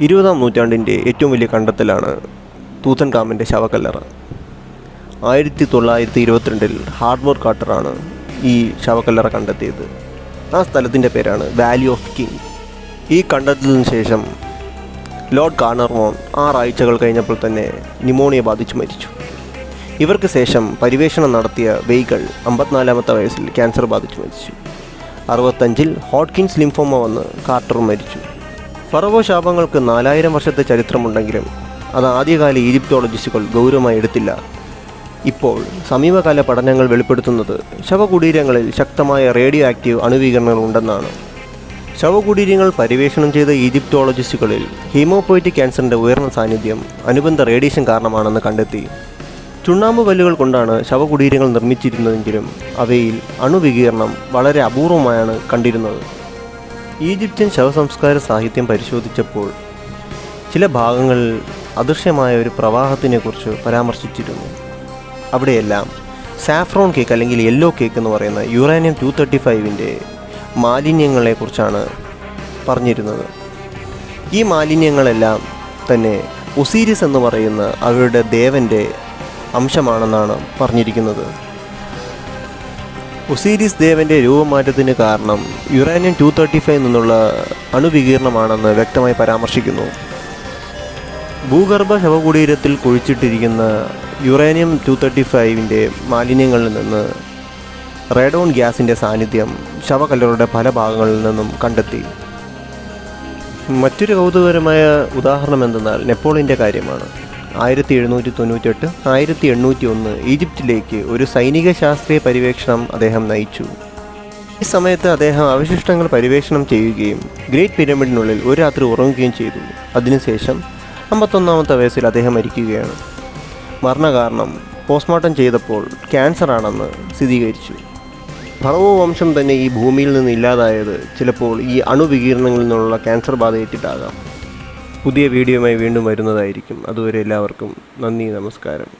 ഇരുപതാം നൂറ്റാണ്ടിന്റെ ഏറ്റവും വലിയ കണ്ടെത്തലാണ് തൂത്തൻ കാമിന്റെ ശവക്കല്ലറ. ആയിരത്തി തൊള്ളായിരത്തി ഇരുപത്തിരണ്ടിൽ ഹാർഡ്മോർ കാട്ടറാണ് ഈ ശവക്കല്ലറ കണ്ടെത്തിയത്. ആ സ്ഥലത്തിന്റെ പേരാണ് വാലി ഓഫ് കിങ്. ഈ കണ്ടെത്തലിന് ശേഷം ലോർഡ് കാർണർമോൺ ആറാഴ്ചകൾ കഴിഞ്ഞപ്പോൾ തന്നെ ന്യൂമോണിയ ബാധിച്ചു മരിച്ചു. ഇവർക്ക് ശേഷം പരിവേഷണം നടത്തിയ വെയ്കൾ അമ്പത്തിനാലാമത്തെ വയസ്സിൽ ക്യാൻസർ ബാധിച്ചു മരിച്ചു. അറുപത്തഞ്ചിൽ ഹോട്ട്കിൻസ് ലിംഫോമ വന്ന് കാർട്ടർ മരിച്ചു. ഫറവോ ശാപങ്ങൾക്ക് നാലായിരം വർഷത്തെ ചരിത്രമുണ്ടെങ്കിലും അത് ആദ്യകാല ഈജിപ്തോളജിസ്റ്റുകൾ ഗൗരവമായി എടുത്തില്ല. ഇപ്പോൾ സമീപകാല പഠനങ്ങൾ വെളിപ്പെടുത്തുന്നത് ശവകുടീരങ്ങളിൽ ശക്തമായ റേഡിയോ ആക്റ്റീവ് അണുവീകരണങ്ങൾ ഉണ്ടെന്നാണ് ശവകുടീരങ്ങൾ പരിവേഷണം ചെയ്ത ഈജിപ്തോളജിസ്റ്റുകളിൽ ഹീമോപോയിറ്റിക് ക്യാൻസറിന്റെ ഉയർന്ന സാന്നിധ്യം അനുബന്ധ റേഡിയേഷൻ കാരണമാണെന്ന് കണ്ടെത്തി. ചുണ്ണാമ്പ് കല്ലുകൾ കൊണ്ടാണ് ശവകുടീരങ്ങൾ നിർമ്മിച്ചിരുന്നതെങ്കിലും അവയിൽ അണുവികീർണം വളരെ അപൂർവമായാണ് കണ്ടിരുന്നത്. ഈജിപ്ഷ്യൻ ശവസംസ്കാര സാഹിത്യം പരിശോധിച്ചപ്പോൾ ചില ഭാഗങ്ങളിൽ അദൃശ്യമായ ഒരു പ്രവാഹത്തിനെക്കുറിച്ച് പരാമർശിച്ചിരുന്നു. അവിടെയെല്ലാം സാഫ്രോൺ കേക്ക് അല്ലെങ്കിൽ യെല്ലോ കേക്ക് എന്ന് പറയുന്ന യുറേനിയം ടു തേർട്ടി ഫൈവിന്റെ മാലിന്യങ്ങളെക്കുറിച്ചാണ് പറഞ്ഞിരുന്നത്. ഈ മാലിന്യങ്ങളെല്ലാം തന്നെ ഒസീരിസ് എന്ന് പറയുന്ന അവരുടെ ദേവന്റെ അംശമാണെന്നാണ് പറഞ്ഞിരിക്കുന്നത്. ഒസീരിസ് ദേവന്റെ രൂപമാറ്റത്തിന് കാരണം യുറേനിയം ടു തേർട്ടി ഫൈവ് നിന്നുള്ള അണുവികീർണമാണെന്ന് വ്യക്തമായി പരാമർശിക്കുന്നു. ഭൂഗർഭ ശവകുടീരത്തിൽ കുഴിച്ചിട്ടിരിക്കുന്ന യുറേനിയം ടു തേർട്ടി ഫൈവിന്റെ മാലിന്യങ്ങളിൽ നിന്ന് റേഡോൺ ഗ്യാസിന്റെ സാന്നിധ്യം ശവകല്ലറുടെ പല ഭാഗങ്ങളിൽ നിന്നും കണ്ടെത്തി. മറ്റൊരു കൗതുകകരമായ ഉദാഹരണം എന്തെന്നാൽ നെപ്പോളിയന്റെ കാര്യമാണ്. ആയിരത്തി എഴുന്നൂറ്റി തൊണ്ണൂറ്റെട്ട് ആയിരത്തി എണ്ണൂറ്റി ഒന്ന് ഈജിപ്തിലേക്ക് ഒരു സൈനിക ശാസ്ത്രീയ പര്യവേക്ഷണം അദ്ദേഹം നയിച്ചു. ഈ സമയത്ത് അദ്ദേഹം അവശിഷ്ടങ്ങൾ പര്യവേഷണം ചെയ്യുകയും ഗ്രേറ്റ് പിരമിഡിനുള്ളിൽ ഒരു രാത്രി ഉറങ്ങുകയും ചെയ്തു. അതിനുശേഷം അമ്പത്തൊന്നാമത്തെ വയസ്സിൽ അദ്ദേഹം മരിക്കുകയാണ്. മരണകാരണം പോസ്റ്റ്മോർട്ടം ചെയ്തപ്പോൾ ക്യാൻസർ ആണെന്ന് സ്ഥിരീകരിച്ചു. ഭറവോ വംശം തന്നെ ഈ ഭൂമിയിൽ നിന്ന് ഇല്ലാതായത് ചിലപ്പോൾ ഈ അണുവികീർണങ്ങളിൽ നിന്നുള്ള ക്യാൻസർ ബാധയേറ്റിട്ടാകാം. പുതിയ വീഡിയോയുമായി വീണ്ടും വരുന്നതായിരിക്കും. അതുവരെ എല്ലാവർക്കും നന്ദി നമസ്കാരം.